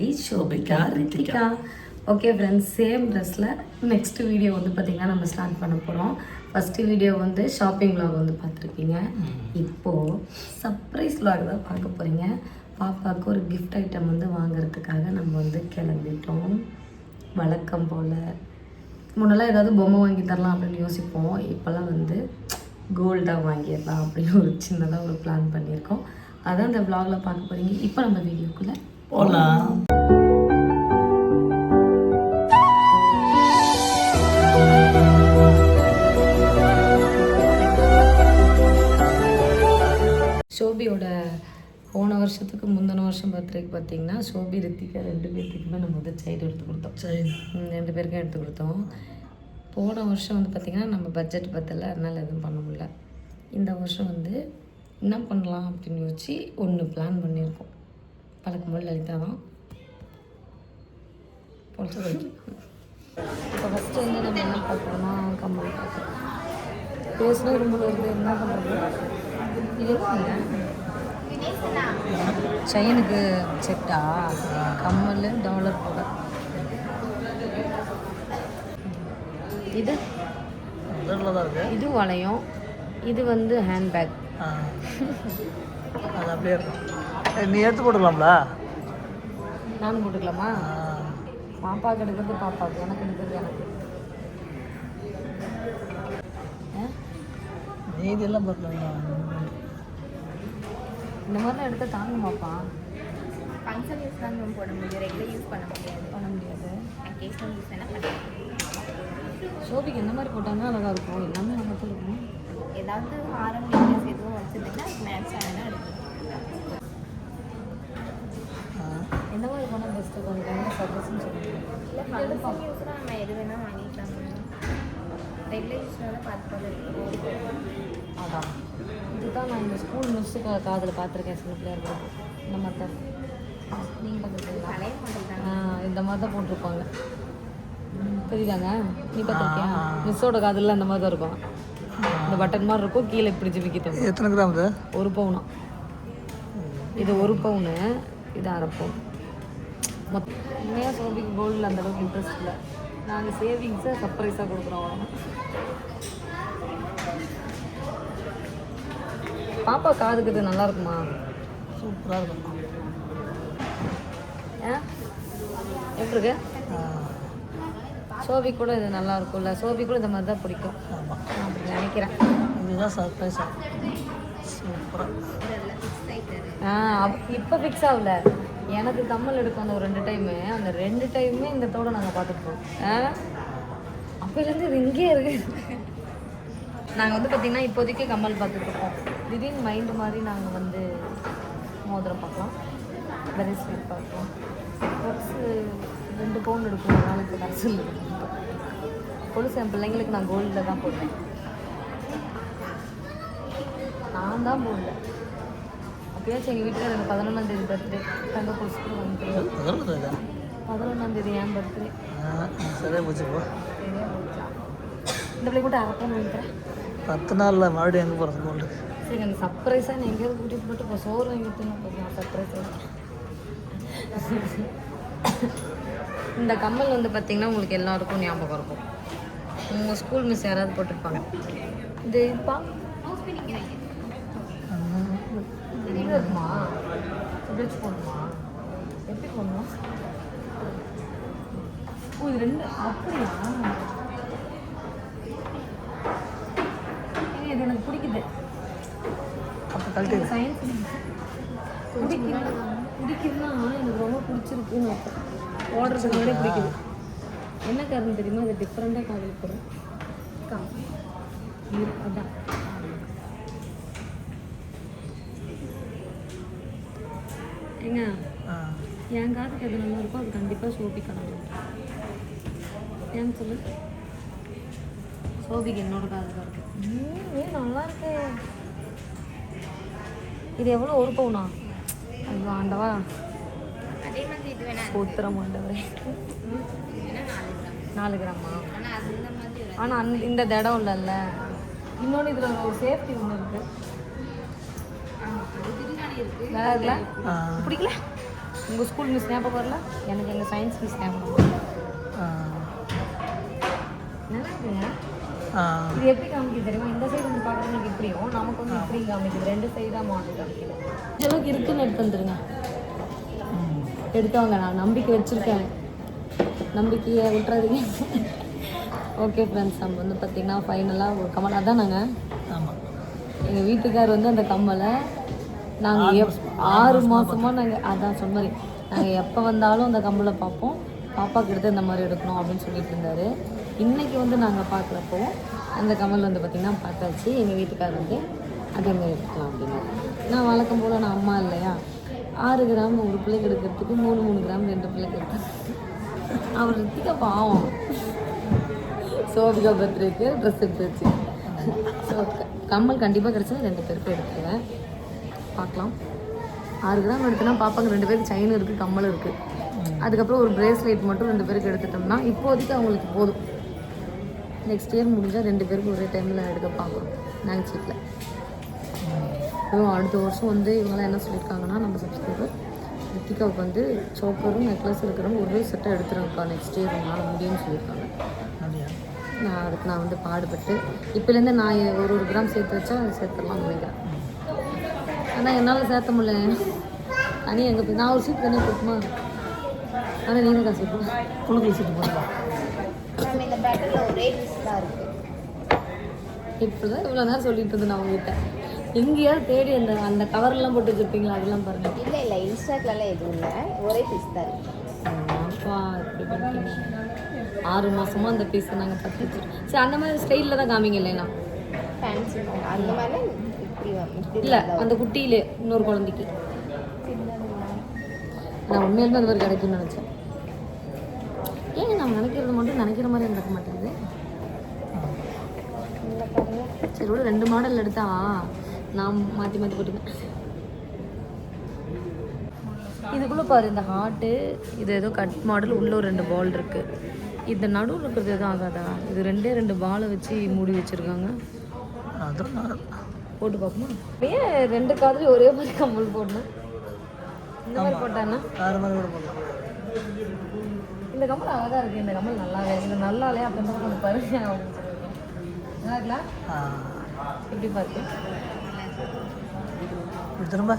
The Shobika Ritika. Okay friends same ட்ரெஸ்ஸில் next video வந்து பார்த்திங்கன்னா நம்ம ஸ்டார்ட் பண்ண போகிறோம் ஃபஸ்ட்டு வீடியோ வந்து ஷாப்பிங் vlog வந்து பார்த்துருப்பீங்க இப்போது சர்ப்ரைஸ் vlog தான் பார்க்க போகிறீங்க பாப்பாவுக்கு ஒரு gift ஐட்டம் வந்து வாங்குறதுக்காக நம்ம வந்து கிளம்பிட்டோம். வழக்கம் போல். முன்னெல்லாம் ஏதாவது பொம்மை வாங்கி தரலாம் அப்படின்னு யோசிப்போம். இப்போல்லாம் வந்து கோல்டாக வாங்கிடலாம் அப்படின்னு ஒரு சின்னதாக ஒரு பிளான் பண்ணியிருக்கோம். அதான் இந்த vlogல பார்க்க போகிறீங்க இப்போ நம்ம வீடியோக்குள்ளே போகலாம் போன வருஷத்துக்கு முந்தின வருஷம் பர்த்டேக்கு பார்த்தீங்கன்னா ஷோபி ரித்திகா ரெண்டு பேர்த்துக்குமே நம்ம வந்து சைடு எடுத்து கொடுத்தோம். ம், ரெண்டு பேருக்கும் எடுத்து கொடுத்தோம். போன வருஷம் வந்து பார்த்திங்கன்னா நம்ம பட்ஜெட் பத்தல அதனால் எதுவும் பண்ண முடியல. இந்த வருஷம் வந்து என்ன பண்ணலாம் அப்படின்னு யோசிச்சு ஒன்று பிளான் பண்ணியிருக்கோம். பழக்கம் போல் லலிதா தான். இப்போ ஃபஸ்ட்டு வந்து நம்ம என்ன பார்க்குறோம்னா கம்மல் பார்க்குறோம் பேசினா ரொம்ப வருது என்ன பண்ணுறது இது செயினுக்கு செட்டா? கம்மல் டாலர் போட. இது? இது வளையம். இது வந்து ஹேண்ட்பேக். அது அப்படியே இருக்கும் நீ எடுத்து போட்டுக்கலாம்ல? நானும் போட்டுக்கலாமா. பாப்பாவுக்கு எடுக்கிறது பாப்பாவுக்கு எனக்கு எடுக்கிறது எனக்கு. ஆ? மீதி எல்லாம் போட்டுக்கலாம் இந்த மாதிரிலாம் எடுத்து தாங்க பாப்பா ஃபங்க்ஷன் யூஸ் தான் மேம் போட முடியும். ரெகுலர் யூஸ் பண்ண முடியாது. பண்ண முடியாது. அக்கேஷனல் யூஸ் வேணால் பண்ணலாம் ஷோபிக்கு எந்த மாதிரி போட்டாங்கன்னா அழகாக இருக்கும். எல்லாமே அழகாக இருக்கும். ஏதாவது ஹாரம் நெக்லஸ் எதுவும் வச்சுருந்தீங்கன்னா மேட்ச் ஆனால் எடுத்துக்கலாம் எந்த மாதிரி போனால் பெஸ்ட்டு கொஞ்சம் என்ன சஜஷன் சொல்லுங்கள் இல்லை ஃபங்க்ஷன் யூஸ்னால் நம்ம எது வேணால் வாங்கிக்கலாம் ரெகுலர் யூஸ்னால பார்த்து பார்த்து அதான். இதுதான் நான் இந்த ஸ்கூல் மிஸ்ஸு கா காதில் பார்த்துருக்கேன் சின்ன பிள்ளையா இருக்கும் இந்த மாதிரி தான் நீங்கள் பார்த்துருக்கீங்களா இந்த மாதிரி தான் போட்டிருப்பாங்க தெரியுதாங்க? நீ பார்த்துருக்கியா. மிஸ்ஸோட காதில் அந்த மாதிரி தான் இருக்கும். இந்த பட்டன் மாதிரி இருக்கும் கீழே இப்படி ஜிமிக்கி தொங்கும் எத்தனை கிராம் இது? ஒரு பவுனா இது ஒரு பவுனு இது அரை பவுன் மொத்த உண்மையாக சோபிக்கு கோல்டில் அந்த அளவுக்கு இன்ட்ரெஸ்ட் இல்லை. நாங்கள் சேவிங்ஸை சர்ப்ரைஸாக கொடுக்குறோம் பாப்பா காதுக்கு இது நல்லா இருக்குமா? சூப்பராக இருக்கும். எப்படி இருக்கு. சோபி கூட இது நல்லா இருக்கும்ல. சோபி கூட இந்த மாதிரி தான் பிடிக்கும். அப்படி நினைக்கிறேன். இதுதான் சர்ப்ரைஸாக சூப்பராக ஆ இப்போ ஃபிக்ஸ் ஆகல. எனக்கு கம்மல் எடுக்கும் அந்த ஒரு ரெண்டு டைமு அந்த ரெண்டு டைமுமே இந்த தோட நாங்கள் பார்த்துருப்போம் அப்போலேருந்து இது இங்கேயே இருக்கு. நாங்கள் வந்து பார்த்திங்கன்னா இப்போதைக்கு கம்மல் பார்த்துட்ருக்கோம் திடீர்னு மைண்டு மாதிரி நாங்கள் வந்து மோதிரம் பார்க்கலாம். பிரேஸ்லெட் பார்க்கலாம். கொலுசு ரெண்டு பவுன் எடுக்கும் ஒரு நாளைக்கு நர்சல் கொலுசு என் பிள்ளைங்களுக்கு நான் கோல்டில் தான் போட்டேன். நான் தான் போடல அப்பயாச்சும் எங்கள் வீட்டில் எனக்கு பதினொன்றாம் தேதி பர்த்டே தங்க கொலுசு கூட வாங்கிக்கிறேன் அதில் இதா பதினொன்றாம் தேதி என் பர்த்டே ஆ, சரியா போச்சு? இந்த பிள்ளை கூட அரைப்போம் வாங்கிக்கிறேன் பத்து நாளில் மறுபடியும் எங்கே போகிறது கோல்டு சரி அந்த சர்ப்ரைஸாக நீ எங்கேயாவது கூட்டிகிட்டு போட்டு இப்போ சோறு வாங்கி போதும் சர்ப்ரைஸாக இந்த கம்மல் வந்து பார்த்தீங்கன்னா உங்களுக்கு எல்லாருக்கும் ஞாபகம் இருக்கும். உங்கள் ஸ்கூல் மிஸ் யாராவது போட்டிருப்பாங்க? இது பா இருக்குமா? வச்சு போடணுமா? எப்படி போடணும்? ஓ இது ரெண்டு அப்படியா? இது எனக்கு பிடிக்குது. அப்போ கழட்டி. சயின்ஸ் பிடிக்குது. பிடிக்குதுன்னா எனக்கு ரொம்ப பிடிச்சிருக்குன்னு அர்த்தம். ஓடுறதுக்கு முன்னாடி பிடிக்குது. என்ன காரணம் தெரியுமா? அது டிஃப்ரெண்ட்டாக காதல் இரு, அதான். ஏங்க என் காதுக்கு எது நல்லா இருக்கோ அது கண்டிப்பாக சோபி கலந்து ஏன்னு சொல்லு? சோபிக்கு என்னோட காது தான் இருக்கு. ம், ஏய், நல்லா இருக்கு. இது எவ்வளோ ஒரு பவுனா? ஐயோ ஆண்டவா. சூத்திரம் ஆண்டவரே. நாலு கிராம்? ஆனால் அது இந்த தடம் இல்லைல்ல இன்னொன்று இதில் ஒரு சேஃப்டி ஒன்று இருக்கு. வேற ஆ. பிடிக்கல? உங்கள் ஸ்கூல் மிஸ் ஞாபகம் வரல? எனக்கு எங்கள் சயின்ஸ் மிஸ் ஞாபகம் நல்லா இருக்குங்க இது எப்படி காமிக்குது தெரியுமா? இந்த சைடு வந்து பார்க்குறவங்களுக்கு இப்படியும் நமக்கு வந்து இப்படி காமிக்குது. ரெண்டு சைடாக மாடல் காமிக்குது. அளவுக்கு இருக்குன்னு எடுத்து வந்துருங்க. எடுத்தவங்க நான் நம்பிக்கை வச்சுருக்கேன். நம்பிக்கையை விட்டுறாதீங்க. ஓகே ஃப்ரெண்ட்ஸ் நம்ம வந்து பார்த்திங்கன்னா ஃபைனலாக ஒரு கமல். அதான் நாங்கள் ஆமாம் எங்கள் வீட்டுக்கார் வந்து அந்த கம்மலை நாங்கள் எப் ஆறு மாதமாக நாங்கள் அதான் சொன்ன மாதிரி. நாங்கள் எப்போ வந்தாலும் அந்த கம்மலை பார்ப்போம். பாப்பாக்கு எடுத்து இந்த மாதிரி எடுக்கணும் அப்படின்னு சொல்லிட்டு இருந்தாரு. இன்றைக்கி வந்து நாங்கள் பார்க்குறப்போ அந்த கமல் வந்து பார்த்திங்கன்னா பார்த்தாச்சு. எங்கள் வீட்டுக்கார் வந்து அதே மாதிரி எடுக்கலாம் அப்படின்னு. நான் வழக்கம் போல் நான் அம்மா இல்லையா? ஆறு கிராம் ஒரு பிள்ளைக்கு எடுக்கிறதுக்கு மூணு மூணு கிராம் ரெண்டு பிள்ளைக்கு எடுத்தேன் அவர் ரித்திகா பாவம். சோபிகா பர்த்டேக்கு ட்ரெஸ் எடுத்து வச்சு. ஸோ கம்மல் கண்டிப்பாக கிடச்சா ரெண்டு பேருக்கு எடுத்துருவேன். பார்க்கலாம். ஆறு கிராம் எடுத்தோன்னா பாப்பாங்க ரெண்டு பேருக்கு செயின் இருக்குது கம்மல் இருக்குது அதுக்கப்புறம் ஒரு பிரேஸ்லெட் மட்டும் ரெண்டு பேருக்கு எடுத்துட்டோம்னா இப்போதைக்கு அவங்களுக்கு போதும். நெக்ஸ்ட் இயர் முடிஞ்சால் ரெண்டு பேருக்கு ஒரே டைமில் எடுக்க பார்க்குறோம். நாங்கள் சீட்டில் அடுத்த வருஷம் வந்து இவங்களாம் என்ன சொல்லியிருக்காங்கன்னா நம்ம சப்ஸ்கிரைபர் ரித்திகாவுக்கு வந்து சோக்கரும் நெக்லஸ் இருக்கிறவங்க ஒரே செட்டாக எடுத்துருங்கக்கா நெக்ஸ்ட் இயர் உங்களால் முடியும்னு சொல்லியிருக்காங்க. நான் அதுக்கு நான் வந்து பாடுபட்டு இப்போலேருந்து நான் ஒரு ஒரு கிராம் சேர்த்து வச்சா சேர்த்துடலாம் நினைக்கிறேன். ஆனால் என்னால் சேர்த்த முடியல. தனி எங்கே போய் நான் ஒரு சீட் தனியாக போட்டுமா ஆனால் நீ தான் காசு போட்டு குழுக்கள் சீட்டு போடலாம் பேட்டரியில் ஒரே டிஷ் தான் இருக்குது இப்படி தான் இவ்வளோ நேரம் சொல்லிட்டு இருந்தேன் நான் உங்ககிட்ட. எங்கேயாவது தேடி அந்த அந்த கவர்லாம் போட்டு வச்சுருப்பீங்களா? அதெல்லாம் பாருங்கள் இல்லை இல்லை இன்ஸ்டாகிராமில் எதுவும் இல்லை. ஒரே டிஷ் தான் ஆறு மாசமா அந்த பீஸை நாங்கள் வச்சிருக்கோம். சரி அந்த மாதிரி ஸ்டைலில் தான் காமிங்க இல்லைனா ஃபேன்சி அந்த மாதிரி இல்லை அந்த குட்டியிலே இன்னொரு குழந்தைக்கு. நான் உண்மையிலுமே அந்த மாதிரி கிடைக்கும்னு நினச்சேன். நான் நினைக்கிறது மட்டும் நினைக்கிற மாதிரி நடக்க மாட்டேங்குது. சரி விட ரெண்டு மாடல் எடுத்தா நான் மாற்றி மாற்றி போட்டுக்கேன் இதுக்குள்ளே பாரு இந்த ஹார்ட்டு இது ஏதோ கட் மாடல் உள்ள ஒரு ரெண்டு பால் இருக்கு. இந்த நடுவில் இருக்கிறது எதுவும் ஆகாதா? இது ரெண்டே ரெண்டு பாலை வச்சு மூடி வச்சிருக்காங்க. போட்டு பார்ப்போமா? ஏன் ரெண்டு காதுலயும் ஒரே மாதிரி கம்மல் போடணும்? இந்த மாதிரி போட்டானா வேறு மாதிரி கூட போடலாம். இந்த கம்மல் அழகா இருக்கு. இந்த கம்மல் நல்லா இருக்கு. இது நல்லா இல்லையா அப்போ இந்த கொஞ்சம் பாருங்க அப்படின்னு சொல்லியிருக்கேன் நல்லா இருக்கலாம் ஆ. எப்படி பார்த்து திரும்ப.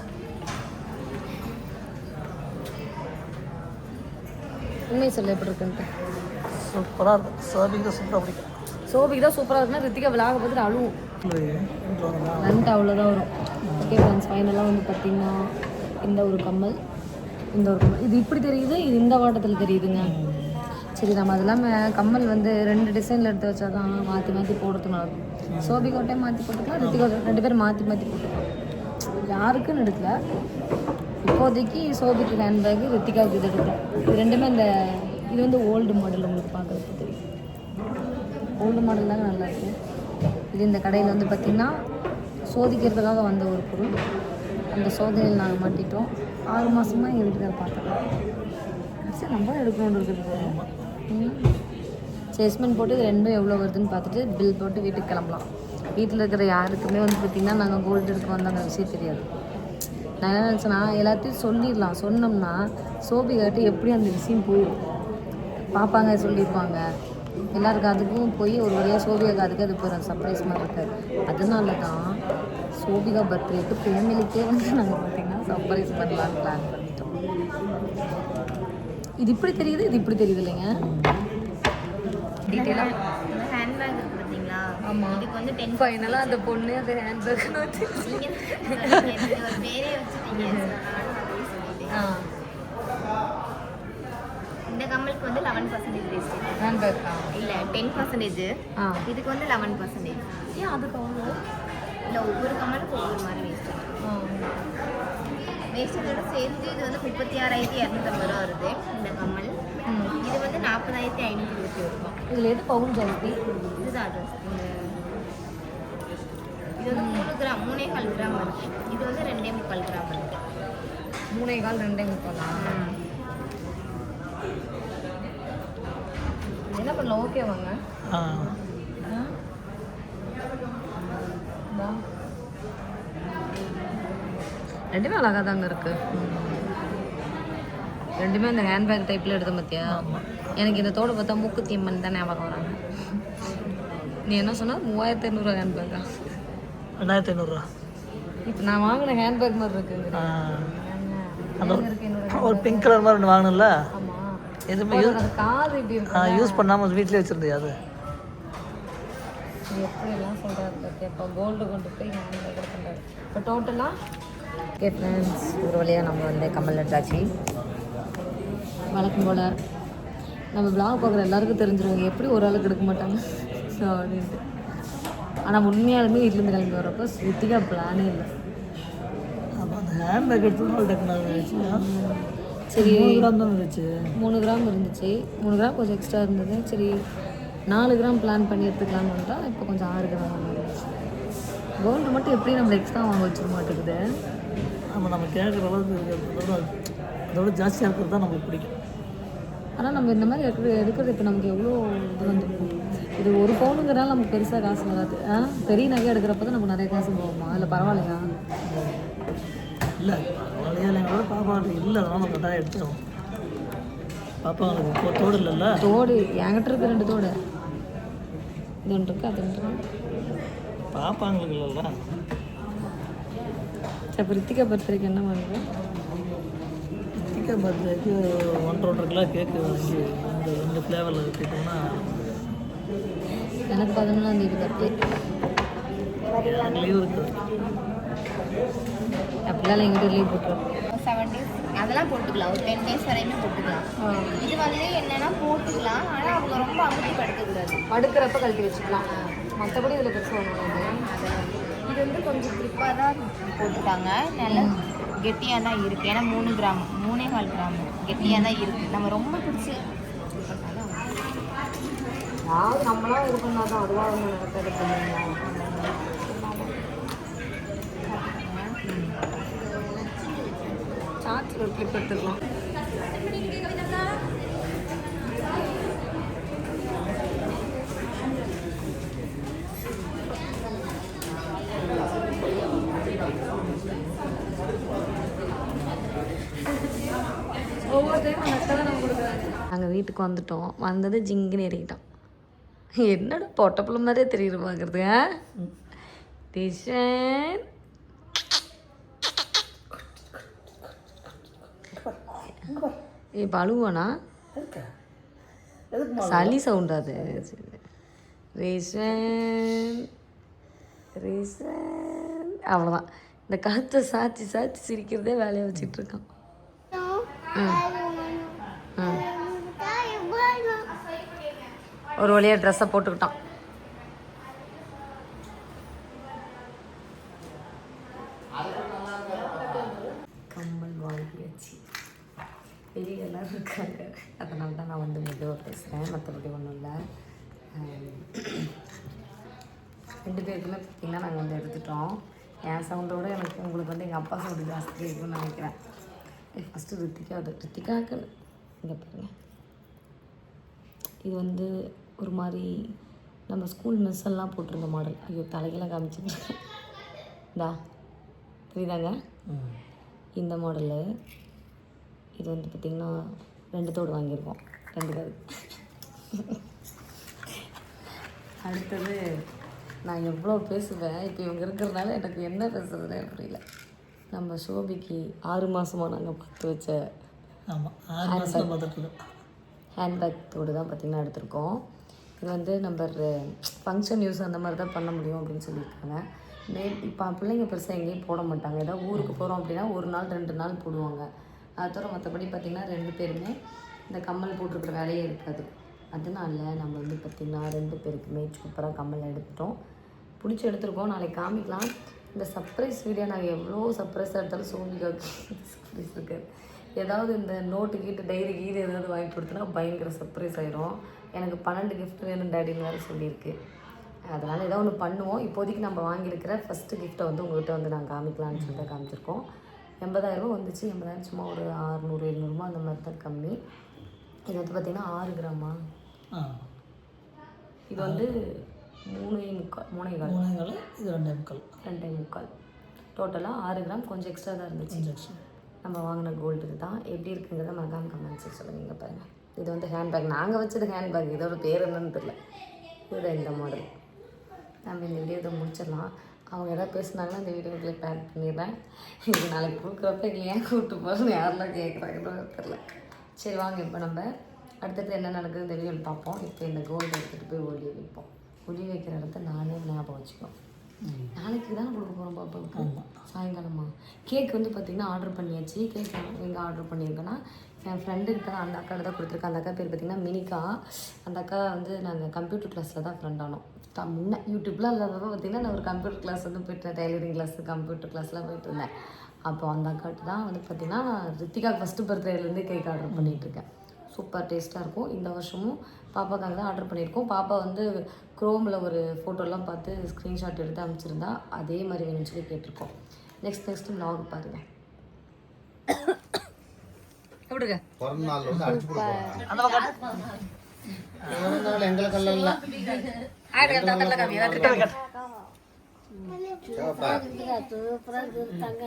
உண்மையை சொல்ல எப்படி இருக்குன்ட்டு. சூப்பராக இருக்கும். சர்விங் தான் சூப்பராக பிடிக்கும். சோபிக்கு தான் சூப்பராக இருக்குன்னா ரித்திகா விலாக பார்த்துட்டு அழுவும். லண்ட் அவ்வளோதான் வரும். ஓகே ஃப்ரெண்ட்ஸ் ஃபைனலாக வந்து பார்த்தீங்கன்னா இந்த ஒரு கம்மல் இந்த ஒரு கம்மல் இது இப்படி தெரியுது இது இந்த வாட்டத்தில் தெரியுதுங்க. சரி நம்ம அது இல்லாமல் கம்மல் வந்து ரெண்டு டிசைனில் எடுத்து வச்சா தான் மாற்றி மாற்றி போடுறதுக்கு நல்லா இருக்கும். சோபி கோட்டை மாற்றி போட்டுக்கலாம் ரித்திகா ரெண்டு பேரும் மாற்றி மாற்றி போட்டுக்கலாம். யாருக்குன்னு எடுக்கல. இப்போதைக்கு சோபிக்கு ஹேண்ட் பேக் ரித்திகாவுக்கு இது எடுத்தேன் இது ரெண்டுமே இந்த இது வந்து ஓல்டு மாடல் உங்களுக்கு பார்க்குறதுக்கு தெரியும். ஓல்டு மாடல் தாங்க நல்லா இது இந்த கடையில் வந்து பார்த்திங்கன்னா சோதிக்கிறதுக்காக வந்த ஒரு பொருள். அந்த சோதனையில் நாங்கள் மாட்டிட்டோம். ஆறு மாதமாக எங்கள் வீட்டுக்கார பார்த்துக்கலாம் சரி நம்ம தான் எடுக்கணும்னு இருக்குது. போட்டு இது ரெண்டும் எவ்வளோ வருதுன்னு பார்த்துட்டு பில் போட்டு வீட்டுக்கு கிளம்பலாம். வீட்டில் இருக்கிற யாருக்குமே வந்து பார்த்திங்கன்னா நாங்கள் கோல்டு எடுக்க வந்த அந்த விஷயம் தெரியாது. நான் என்ன நினச்சேன்னா எல்லாத்தையும் சொல்லிடலாம். சொன்னோம்னா சோபிகாட்டு எப்படி அந்த விஷயம் போயிடும். பார்ப்பாங்க சொல்லியிருப்பாங்க. எல்லாருக்கும் அதுக்கும் போய் ஒரு வழியாக சோபிகா அதுக்கு அது போகிற சர்ப்ரைஸ் மாதிரி இருக்காது. அதனால தான் சோபிகா பர்த்டேக்கு ஃபேமிலிக்கே வந்து நாங்கள் பார்த்தீங்கன்னா சர்ப்ரைஸ் பண்ணலான்னு பிளான் பண்ணிட்டோம். இது இப்படி தெரியுது இது இப்படி தெரியுது இல்லைங்க? டீட்டெயிலாக ஹேண்ட்பேக் பார்த்தீங்களா? ஆமாம் இதுக்கு வந்து டென் ஃபைனலாக அந்த பொண்ணு அந்த ஹேண்ட்பேக் வச்சு பேரே வச்சுட்டீங்க? ஆ. இந்த கம்மலுக்கு வந்து லெவன் பர்சன்டேஜ் ஹேண்ட்பேக்கா இல்லை டென் பர்சன்டேஜ் இதுக்கு வந்து லெவன் பர்சன்டேஜ் ஏன் அதுக்கு அவ்வளோ? இல்லை ஒவ்வொரு கம்மலுக்கும் ஒவ்வொரு மாதிரி வேஸ்டேஜ் வேஸ்டேஜோட சேர்ந்து இது வந்து முப்பத்தி ஆறாயிரத்தி இரநூத்தம்பது ரூபா வருது இந்த கம்மல். இது வந்து நாற்பதாயிரத்தி ஐநூற்றி இருபத்தி ஒரு ரூபா. இதில் எது பவுன் ஜாஸ்தி? இதுதான் இது வந்து மூணு கிராம் மூணே கால் கிராம் இருக்கு இது வந்து ரெண்டே முக்கால் கிராம் இருக்கு மூணே கால் ரெண்டே முக்காலா? என்ன பண்ணலாம்? ஓகே வாங்க ஆ ரெண்டுமே அழகாக தாங்க இருக்கு. ரெண்டுமே அந்த ஹேண்ட்பேக் டைப்பில் எடுத்த பார்த்தியா எனக்கு இந்த தோடு பார்த்தா மூக்குத்தி அம்மன் தான் ஞாபகம் வராங்க. நீ என்ன சொன்ன? மூவாயிரத்தி ஐநூறுரூவா ஹேண்ட்பேக்கா ரெண்டாயிரத்தி ஐநூறுரூவா இப்போ நான் வாங்கின ஹேண்ட்பேக் மாதிரி இருக்குங்க. ஒரு பிங்க் கலர் மாதிரி ஒன்று வாங்கினல எதுவுமே யூஸ் காது இப்படி இருக்கு யூஸ் பண்ணாமல் வீட்டிலே வச்சுருந்தேன் அது? எப்படிலாம் சொல்கிறாரு இப்போ கோல்டு கொண்டு போய் ஹேண்ட்பேக் பண்ணுறாரு இப்போ டோட்டலாக ஓகே ஃப்ரெண்ட்ஸ் ஒரு வழியாக நம்ம வந்து கமல் எடுத்தாச்சு வழக்கம் போல். நம்ம vlog பார்க்குற எல்லாருக்கும் தெரிஞ்சிருவாங்க. எப்படி ஒரு ஆளுக்கு எடுக்க மாட்டாங்க? அப்படின்ட்டு. ஆனால் உண்மையாலுமே வீட்டிலேருந்து கிளம்பி வரப்போ ஸ்ருத்திகா பிளானே இல்லை. ஹேண்ட்பேக் எடுத்து சரி. மூணு கிராம் தான் இருந்துச்சு மூணு கிராம் இருந்துச்சு. மூணு கிராம் கொஞ்சம் எக்ஸ்ட்ரா இருந்தது. சரி நாலு கிராம் பிளான் பண்ணி எடுத்துக்கலாம்னு வந்துட்டா இப்போ கொஞ்சம் ஆறு கிராம் கோல்டு மட்டும் எப்படி நம்மளை எக்ஸ்ட்ரா வாங்க வச்சுக்க மாட்டேங்குது? நம்ம நம்ம கேட்குற அளவுக்கு இருக்கிறத விட அதோட ஜாஸ்தியாக இருக்கிறது தான் நம்மளுக்கு பிடிக்கும். ஆனால் நம்ம இந்த மாதிரி எடுக்கிறது எடுக்கிறது இப்போ நமக்கு எவ்வளோ இது வந்துருக்கும்? இது ஒரு பவுனுங்கிறனால நமக்கு பெருசாக காசு வராது. ஆ? பெரிய நகை எடுக்கிறப்ப தான் நமக்கு நிறைய காசு போகுமா? இல்லை பரவாயில்லையா? இல்லை வளையலைங்களோட பாப்பாவுக்கு இல்லை அதனால நம்ம கட்டாயம் எடுத்துக்கணும் பாப்பாங்களுக்கு இப்போ தோடு இல்லைல்ல? தோடு என்கிட்ட இருக்கு ரெண்டு தோடு. இது ஒன்று இருக்கு? அது ஒன்று பாப்பாங்களுக்கு இல்லைல்ல. சரி இப்போ ரித்திகா பர்த்டேக்கு என்ன பண்ணுறது சிக்கன் பர்த்டேக்கு ஒன்றரை ஒன்றரை கிலோ கேக்கு வாங்கி இந்த ரெண்டு ஃப்ளேவரில் வச்சுட்டோம்னா எனக்கு பதினொன்றாம் தேதி பர்த்டே லீவ் இருக்குது அப்படிலாம் எங்கிட்ட லீவ் போட்டுருவோம் செவன் டேஸ் அதெல்லாம் போட்டுக்கலாம். ஒரு டென் டேஸ் வரையுமே போட்டுக்கலாம். இது வந்து என்னன்னா போட்டுக்கலாம். ஆனால் அவங்க ரொம்ப அமுத்தி படுக்கக்கூடாது படுக்கிறப்ப கழட்டி வச்சுக்கலாம். மற்றபடி இதில் பெருசு ஒன்றும் இது வந்து கொஞ்சம் க்ரிப்பாக தான் போட்டுருக்காங்க நல்ல கெட்டியாக தான் இருக்குது ஏன்னா மூணு கிராம் மூணே கால் கிராம் கெட்டியாக தான் இருக்குது நம்ம ரொம்ப பிடிச்சி நம்மளாம் பண்ணால் தான் அதுவாக வந்து நடக்கிறது சார்ஜில் ஒரு கிளிப் எடுத்துக்கலாம் நாங்கள் வீட்டுக்கு வந்துட்டோம். வந்தது ஜிங்குன்னு ஏறிக்கிட்டோம் என்னடா பொட்டப்புள்ள மாதிரியே தெரியுது பார்க்குறது டிஷன் இப்போ அழுவானா சளி சவுண்ட் அது. ரேஷன் ரேஷன் அவ்வளோதான் இந்த கழுத்தை சாச்சி சாச்சி சிரிக்கிறதே வேலையை வச்சுட்டு இருக்கான். ஒரு வழியாக ட்ரெஸ்ஸை போட்டுக்கிட்டான். கம்மல் வாங்கியாச்சு பெரிய எல்லாரும் இருக்காங்க. அதனால தான் நான் வந்து மெதுவாக பேசுகிறேன் மற்றபடி ஒன்றும் இல்லை. ரெண்டு பேருக்குமே பார்த்தீங்கன்னா நாங்கள் வந்து எடுத்துட்டோம். என் சவுண்டோட எனக்கு உங்களுக்கு வந்து எங்கள் அப்பா சவுண்டு ஜாஸ்தி இருக்குன்னு நினைக்கிறேன். ஃபஸ்ட்டு ரித்திகா அது ரித்திகாக்கு இங்கே பாருங்க. இது வந்து ஒரு மாதிரி நம்ம ஸ்கூல் மிஸ் எல்லாம் போட்டிருந்த மாடல் ஐயோ தலைகெல்லாம் காமிச்சிட்டு இந்தா புரியுதாங்க? இந்த மாடலு இது வந்து பார்த்திங்கன்னா ரெண்டு தோடு வாங்கியிருக்கோம். ரெண்டு கது அடுத்தது நான் எவ்வளோ பேசுவேன்? இப்போ இவங்க இருக்கிறதுனால எனக்கு என்ன பேசுறதுனே புரியல. நம்ம சோபிக்கு ஆறு மாதமாக நாங்கள் பார்த்து வச்ச ஆமாம் ஆறு மாதம் பார்த்துட்டு ஹேண்ட்பேக் தோடு தான் பார்த்திங்கன்னா எடுத்திருக்கோம். இது வந்து நம்ம ஃபங்க்ஷன் யூஸ் அந்த மாதிரி தான் பண்ண முடியும் அப்படின்னு சொல்லியிருக்காங்க. மே இப்போ பிள்ளைங்க பெருசாக எங்கேயும் போட மாட்டாங்க. ஏதாவது ஊருக்கு போகிறோம் அப்படின்னா ஒரு நாள் ரெண்டு நாள் போடுவாங்க. அது தவிர மற்றபடி பார்த்திங்கன்னா ரெண்டு பேருமே இந்த கம்மல் போட்டிருக்கிற வேலையே இருக்காது. அதனால நம்ம வந்து பார்த்திங்கன்னா ரெண்டு பேருக்குமே சூப்பராக கம்மல் எடுத்துட்டோம். பிடிச்சி எடுத்திருக்கோம். நாளைக்கு காமிக்கலாம். இந்த சர்ப்ரைஸ் வீடியோ நாங்கள் எவ்வளோ சர்ப்ரைஸாக எடுத்தாலும் சோமிகாவுக்கு சர்ப்ரைஸ் இருக்காது ஏதாவது இந்த நோட்டு கீட்டு டைரி கீது ஏதாவது வாங்கி கொடுத்தனா பயங்கர சர்ப்ரைஸ் ஆயிரும். எனக்கு பன்னெண்டு கிஃப்ட் வேணும் டேடின்னு வேறு சொல்லியிருக்கு. அதனால் ஏதோ ஒன்று பண்ணுவோம். இப்போதைக்கு நம்ம வாங்கியிருக்கிற ஃபஸ்ட்டு கிஃப்ட்டை வந்து உங்கள்கிட்ட வந்து நாங்கள் காமிக்கலாம்னு சொல்லிட்டு காமிச்சிருக்கோம். எண்பதாயிரரூபா வந்துச்சு. எண்பதாயிரம் சும்மா ஒரு அறுநூறு எழுநூறுபா அந்த மாதிரி தான் கம்மி. இது வந்து பார்த்திங்கன்னா ஆறு கிராமா? இது வந்து மூணே முக்கால் மூணே கால். மூணே கால் இது ரெண்டே முக்கால். ரெண்டே முக்கால். டோட்டலாக ஆறு கிராம் கொஞ்சம் எக்ஸ்ட்ரா தான் இருந்துச்சு. நம்ம வாங்கின கோல்டு இதுதான் எப்படி இருக்குங்கிறத மறக்காம கமெண்ட்ஸ் சொல்லுங்க இங்க பாருங்க. இது வந்து ஹேண்ட்பேக் நாங்கள் வச்சது ஹேண்ட்பேக் இதோட பேர் என்னன்னு தெரியல. இது இந்த மாடல் நம்ம இந்த வீடியோ இதை முடிச்சிடலாம். அவங்க எதாவது பேசுனாங்கன்னா இந்த வீடியோ கிளிப் ஆட் பண்ணிடுறேன். இது நாளைக்கு கொடுக்குறப்ப ஏன் கூப்பிட்டு போகிறேன்னு யாரெல்லாம் கேட்குறாங்கன்னு தெரில சரி வாங்க இப்போ நம்ம அடுத்தது என்ன நடக்குது இந்த வீடியோவில் பார்ப்போம். இப்போ இந்த கோல்டு எடுத்துகிட்டு போய் ஒளி வைப்போம். ஒளி வைக்கிற இடத்த நானே ஞாபகம் வச்சுக்கணும். நாளைக்கு தானே கொடுக்க போகிறோம் பாப்பாவுக்கு சாயங்காலமா. கேக் வந்து பார்த்திங்கன்னா ஆர்டர் பண்ணியாச்சு. கேக் எங்கே ஆர்டர் பண்ணியிருக்கேன்னா என் ஃப்ரெண்டுக்கிட்ட தான் அந்த அக்கா தான் கொடுத்துருக்கேன். அந்த அக்கா பேர் பார்த்திங்கன்னா மினிகா. அந்த அக்கா வந்து நாங்கள் கம்ப்யூட்டர் கிளாஸில் தான் ஃப்ரெண்ட் ஆனோம். முன்ன யூடியூப்லாம் இல்லாதப்ப பார்த்திங்கன்னா நான் ஒரு கம்ப்யூட்டர் கிளாஸ் வந்து போயிட்டு டைலரிங் கிளாஸ் கம்ப்யூட்டர் கிளாஸ்லாம் போயிட்டு இருந்தேன் அப்போ அந்த அக்காட்டு தான் வந்து பார்த்திங்கன்னா நான் ரித்திகா ஃபஸ்ட்டு பர்த்டேலேருந்து கேக் ஆர்டர் பண்ணிகிட்ருக்கேன் சூப்பர் டேஸ்ட்டாக இருக்கும். இந்த வருஷமும் பாப்பாக்காக தான் ஆர்டர் பண்ணியிருக்கோம். பாப்பா வந்து க்ரோமில் ஒரு ஃபோட்டோலாம் பார்த்து ஸ்க்ரீன்ஷாட் எடுத்து அமைச்சிருந்தா அதே மாதிரி வேணும்னு சொல்லி கேட்டிருக்கோம். நெக்ஸ்ட் நெக்ஸ்ட் vlog பாருங்கள் எப்படிங்க? பிறந்த